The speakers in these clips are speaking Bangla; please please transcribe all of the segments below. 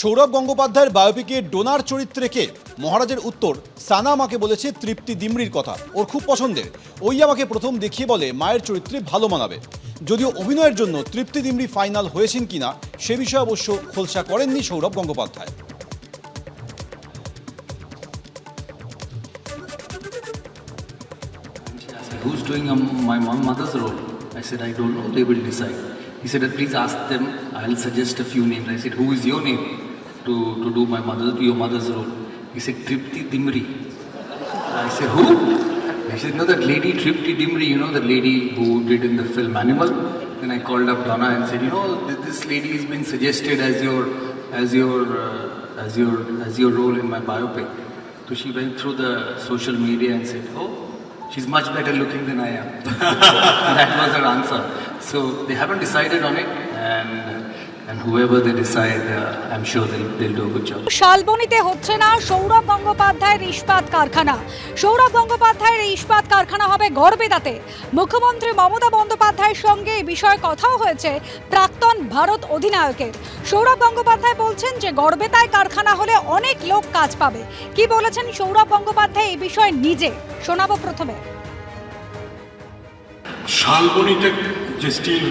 সৌরভ গঙ্গোপাধ্যায়ের বায়োপিকে ডোনার চরিত্রে কে মহারাজের উত্তর সানা আমাকে বলেছে তৃপ্তি দিমরির কথা। ওর খুব পছন্দের। ওই আমাকে প্রথম দেখিয়ে বলে মায়ের চরিত্রে ভালো মানাবে। যদিও অভিনয়ের জন্য তৃপ্তি দিমরি ফাইনাল হয়েছেন কিনা সে বিষয়ে অবশ্য খোলসা করেননি Sourav Gangopadhyay. Who's doing um, my mom, mother's role? I said, I don't know, they will decide. He said, please ask them, I'll suggest a few names. I said, who is your name? To, to do my mother, your mother's role? He said, Tripti Dimri. I said, who? I said, no, that lady Tripti Dimri, you know, the lady who did in the film Animal. Then I called up Donna and said, you know, this lady has been suggested as your, as your, uh, as your, as your role in my biopic. So she went through the social media and said, oh, she's much better looking than I am. that was her answer. So they haven't decided on it, and and whoever they decide, uh, I'm sure they'll, they'll do a good job. শালবনিতে হচ্ছে না সৌরভ গঙ্গোপাধ্যায়ের ইস্পাত কারখানা। সৌরভ গঙ্গোপাধ্যায়ের এই ইস্পাত কারখানা হবে গড়বেদাতে। মুখ্যমন্ত্রী মমতা বন্দ্যোপাধ্যায়ের সঙ্গে এই বিষয়ে কথাও হয়েছে প্রাক্তন ভারত অধিনায়কের। সৌরভ গঙ্গোপাধ্যায় বলছেন যে গড়বেতায় কারখানা হলে অনেক লোক কাজ পাবে। কি বলেছেন সৌরভ গঙ্গোপাধ্যায় এই বিষয়ে নিজে? শোনাবো প্রথমে। শালবনিতে যে স্টিল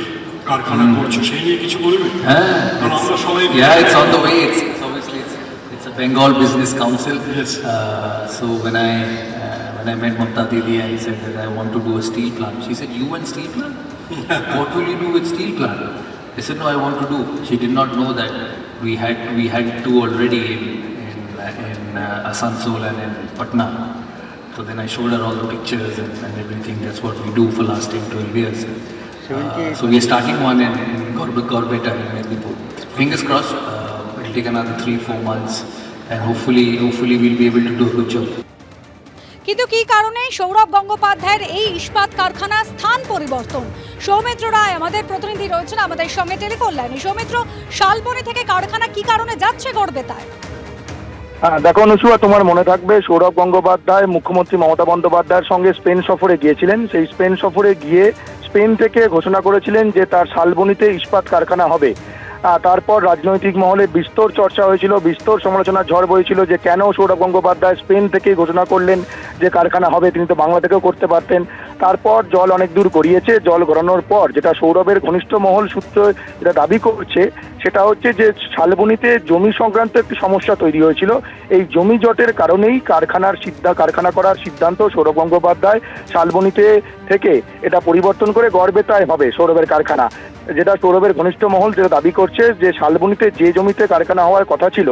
কারখানা করছো সেই নিয়ে কিছু বলবে হ্যাঁ, কারণ আমরা সবাই Yeah, it's on the way. It's, it's obviously it's, it's a Bengal Business Council. Yes. Uh, so when I uh, when I met Mamta Didi and said that I want to do a steel plant, she said, "You and steel plant? what will you do with steel plant?" I said, "No, I want to do." She did not know that we had we had two already in in, uh, in uh, Asansol and in Patna. So then I showed her all the pictures and, and everything. That's what we do for last 10, 12 years. Uh, so we are starting one in, in Gorbe, Gorbeta in Medipur. Fingers crossed, uh, it'll take another three, four months, and hopefully, hopefully we'll be able to do a good job. কিন্তু কি কারণে সৌরভ গঙ্গোপাধ্যায়ের এই ইস্পাত কারখানা স্থান পরিবর্তন? সৌমিত্র রায় আমাদের প্রতিনিধি রয়েছেন আমাদের সঙ্গে টেলিফোন লাইনে। সৌমিত্র শালবনি থেকে কারখানা কি কারণে যাচ্ছে গড়বেতায়? হ্যাঁ দেখো অনুসুয়া তোমার মনে থাকবে সৌরভ গঙ্গোপাধ্যায় মুখ্যমন্ত্রী মমতা বন্দ্যোপাধ্যায়ের সঙ্গে স্পেন সফরে গিয়েছিলেন। সেই স্পেন সফরে গিয়ে স্পেন থেকে ঘোষণা করেছিলেন যে তার শালবনিতে ইস্পাত কারখানা হবে। তারপর রাজনৈতিক মহলে বিস্তর চর্চা হয়েছিল, বিস্তর সমালোচনা ঝড় বইছিল যে কেন সৌরভ গঙ্গোপাধ্যায় স্পেন থেকে ঘোষণা করলেন যে কারখানা হবে, তিনি তো বাংলা থেকেও করতে পারতেন। তারপর জল অনেক দূর গড়িয়েছে, জল গড়ানোর পর যেটা সৌরভের ঘনিষ্ঠ মহল সূত্র যেটা দাবি করছে, সেটা হচ্ছে যে শালবনিতে জমি সংক্রান্ত একটি সমস্যা তৈরি হয়েছিল। এই জমি জটের কারণেই কারখানার সিদ্ধা, কারখানা করার সিদ্ধান্ত সৌরভ গঙ্গোপাধ্যায় শালবনিতে থেকে এটা পরিবর্তন করে গড়বেতায় হবে সৌরভের কারখানা। যেটা সৌরভের ঘনিষ্ঠ মহল যেটা দাবি করছে যে শালবনিতে যে জমিতে কারখানা হওয়ার কথা ছিল,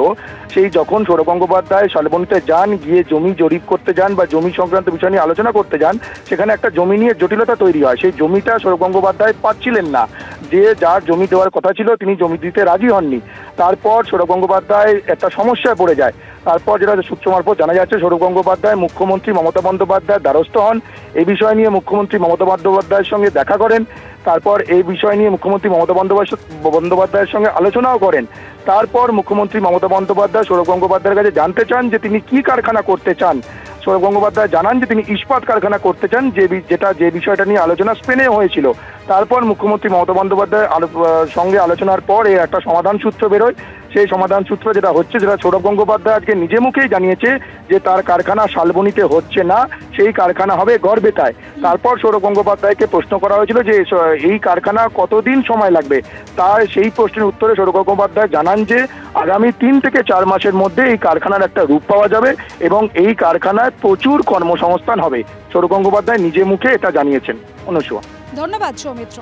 সেই যখন সৌরভ গঙ্গোপাধ্যায় শালবনিতে যান, গিয়ে জমি জরিপ করতে যান বা জমি সংক্রান্ত বিষয় নিয়ে আলোচনা করতে যান, সেখানে একটা জমি নিয়ে জটিলতা তৈরি হয়। সেই জমিটা সৌরভ গঙ্গোপাধ্যায় পাচ্ছিলেন না। যে যার জমি দেওয়ার কথা ছিল, তিনি জমি দিতে রাজি হননি। তারপর সৌরভ গঙ্গোপাধ্যায় একটা সমস্যায় পড়ে যায়। তারপর যেটা সূত্র মারফত জানা যাচ্ছে সৌরভ গঙ্গোপাধ্যায় মুখ্যমন্ত্রী মমতা বন্দ্যোপাধ্যায়ের দ্বারস্থ হন। এই বিষয় নিয়ে মুখ্যমন্ত্রী মমতা বন্দ্যোপাধ্যায়ের সঙ্গে দেখা করেন। তারপর এই বিষয় নিয়ে মুখ্যমন্ত্রী মমতা বন্দ্যোপাধ্যায় বন্দ্যোপাধ্যায়ের সঙ্গে আলোচনাও করেন। তারপর মুখ্যমন্ত্রী মমতা বন্দ্যোপাধ্যায় সৌরভ গঙ্গোপাধ্যায়ের কাছে জানতে চান যে তিনি কি কারখানা করতে চান। সৌরভ গঙ্গোপাধ্যায় জানান যে তিনি ইস্পাত কারখানা করতে চান, যে যেটা যে বিষয়টা নিয়ে আলোচনা স্পেনে হয়েছিল। তারপর মুখ্যমন্ত্রী মমতা বন্দ্যোপাধ্যায় সঙ্গে আলোচনার পর একটা সমাধান সূত্র বেরোয়। সেই সমাধান সূত্র যেটা হচ্ছে, যেটা সৌরভ গঙ্গোপাধ্যায় আজকে নিজে মুখেই জানিয়েছে যে তার কারখানা শালবনিতে হচ্ছে না, সেই কারখানা হবে গড়বেতায়। তারপর সৌরভ গঙ্গোপাধ্যায়কে প্রশ্ন করা হয়েছিল যে এই কারখানা কতদিন সময় লাগবে? তার সেই প্রশ্নের উত্তরে সৌরভ গঙ্গোপাধ্যায় জানান যে, আগামী তিন থেকে চার মাসের মধ্যে এই কারখানার একটা রূপ পাওয়া যাবে এবং এই কারখানায় প্রচুর কর্মসংস্থান হবে। সৌরভ গঙ্গোপাধ্যায় নিজে মুখে এটা জানিয়েছেন। অনুসুয়া ধন্যবাদ, সৌমিত্র।